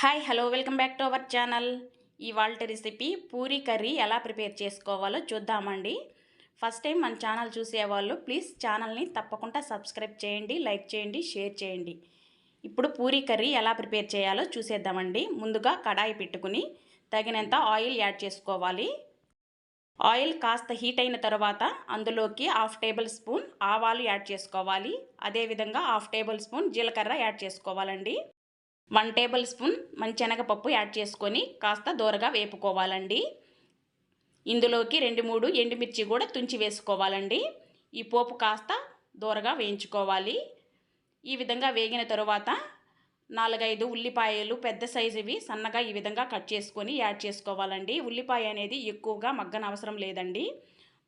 Hi hello welcome back to our channel. ఇవాళ recipe puri curry ఎలా prepare చేసుకోవాలో చూద్దామండి. ఫస్ట్ టైం మన ఛానల్ చూసేవాళ్ళు ప్లీజ్ ఛానల్ని తప్పకుండా సబ్స్క్రైబ్ చేయండి లైక్ చేయండి షేర్ చేయండి. ఇప్పుడు పూరీ కర్రీ ఎలా ప్రిపేర్ చేయాలో చూసేద్దామండి. ముందుగా కడాయి పెట్టుకుని తగినంత ఆయిల్ యాడ్ చేసుకోవాలి. ఆయిల్ కాస్త హీట్ అయిన తర్వాత అందులోకి హాఫ్ టేబుల్ స్పూన్ ఆవాలు యాడ్ చేసుకోవాలి. అదేవిధంగా హాఫ్ టేబుల్ స్పూన్ జీలకర్ర యాడ్ చేసుకోవాలండి. వన్ టేబుల్ స్పూన్ మంచెనగపప్పు యాడ్ చేసుకొని కాస్త దూరగా వేపుకోవాలండి. ఇందులోకి రెండు మూడు ఎండుమిర్చి కూడా తుంచి వేసుకోవాలండి. ఈ పోపు కాస్త దూరగా వేయించుకోవాలి. ఈ విధంగా వేగిన తరువాత నాలుగైదు ఉల్లిపాయలు పెద్ద సైజువి సన్నగా ఈ విధంగా కట్ చేసుకొని యాడ్ చేసుకోవాలండి. ఉల్లిపాయ అనేది ఎక్కువగా మగ్గన అవసరం లేదండి.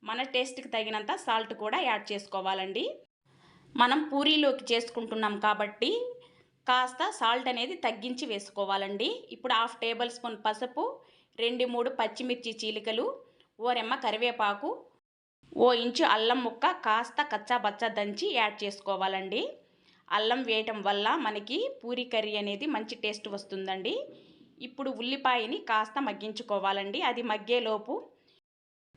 మన టేస్ట్కి తగినంత సాల్ట్ కూడా యాడ్ చేసుకోవాలండి. మనం పూరీలోకి చేసుకుంటున్నాం కాబట్టి కాస్త సాల్ట్ అనేది తగ్గించి వేసుకోవాలండి. ఇప్పుడు హాఫ్ టేబుల్ స్పూన్ పసుపు రెండు మూడు పచ్చిమిర్చి చీలికలు ఓరెమ్మ కరివేపాకు ఓ ఇంచు అల్లం ముక్క కాస్త కచ్చాబచ్చా దంచి యాడ్ చేసుకోవాలండి. అల్లం వేయటం వల్ల మనకి పూరి కర్రీ అనేది మంచి టేస్ట్ వస్తుందండి. ఇప్పుడు ఉల్లిపాయని కాస్త మగ్గించుకోవాలండి. అది మగ్గేలోపు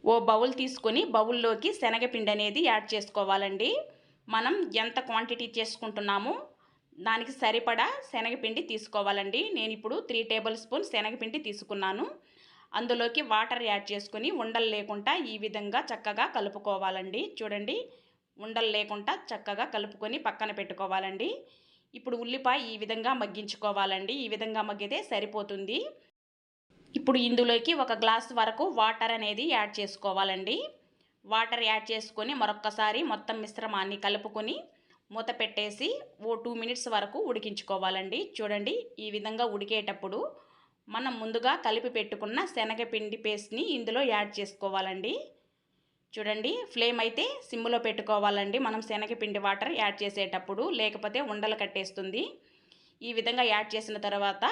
ఓ బౌల్ తీసుకొని బౌల్లోకి శనగపిండి అనేది యాడ్ చేసుకోవాలండి. మనం ఎంత క్వాంటిటీ చేసుకుంటున్నామో దానికి సరిపడా శనగపిండి తీసుకోవాలండి. నేను ఇప్పుడు త్రీ టేబుల్ స్పూన్ శనగపిండి తీసుకున్నాను. అందులోకి వాటర్ యాడ్ చేసుకుని ఉండలు లేకుండా ఈ విధంగా చక్కగా కలుపుకోవాలండి. చూడండి ఉండలు లేకుండా చక్కగా కలుపుకొని పక్కన పెట్టుకోవాలండి. ఇప్పుడు ఉల్లిపాయ ఈ విధంగా మగ్గించుకోవాలండి. ఈ విధంగా మగ్గితే సరిపోతుంది. ఇప్పుడు ఇందులోకి ఒక గ్లాస్ వరకు వాటర్ అనేది యాడ్ చేసుకోవాలండి. వాటర్ యాడ్ చేసుకొని మరొక్కసారి మొత్తం మిశ్రమాన్ని కలుపుకొని మూత పెట్టేసి ఓ టూ మినిట్స్ వరకు ఉడికించుకోవాలండి. చూడండి ఈ విధంగా ఉడికేటప్పుడు మనం ముందుగా కలిపి పెట్టుకున్న శనగపిండి పేస్ట్ని ఇందులో యాడ్ చేసుకోవాలండి. చూడండి ఫ్లేమ్ అయితే సిమ్లో పెట్టుకోవాలండి. మనం శనగపిండి వాటర్ యాడ్ చేసేటప్పుడు లేకపోతే ఉండలు కట్టేస్తుంది. ఈ విధంగా యాడ్ చేసిన తర్వాత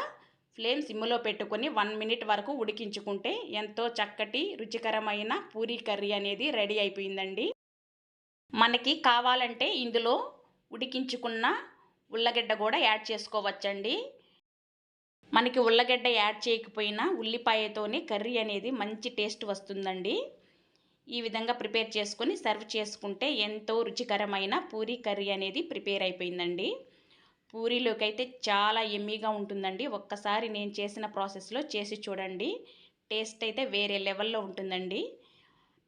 ఫ్లేమ్ సిమ్లో పెట్టుకొని వన్ మినిట్ వరకు ఉడికించుకుంటే ఎంతో చక్కటి రుచికరమైన పూరీ కర్రీ అనేది రెడీ అయిపోయిందండి. మనకి కావాలంటే ఇందులో ఉడికించుకున్న ఉల్లగడ్డ కూడా యాడ్ చేసుకోవచ్చండి. మనకి ఉల్లగడ్డ యాడ్ చేయకపోయినా ఉల్లిపాయతోనే కర్రీ అనేది మంచి టేస్ట్ వస్తుందండి. ఈ విధంగా ప్రిపేర్ చేసుకొని సర్వ్ చేసుకుంటే ఎంతో రుచికరమైన పూరీ కర్రీ అనేది ప్రిపేర్ అయిపోయిందండి. పూరీలోకి అయితే చాలా ఎమ్మీగా ఉంటుందండి. ఒక్కసారి నేను చేసిన ప్రాసెస్లో చేసి చూడండి. టేస్ట్ అయితే వేరే లెవెల్లో ఉంటుందండి.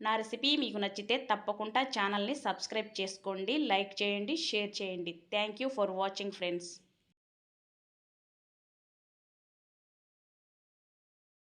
నా రెసిపీ మీకు నచ్చితే తప్పకుండా ఛానల్ని సబ్స్క్రైబ్ చేసుకోండి లైక్ చేయండి షేర్ చేయండి. Thank you for watching friends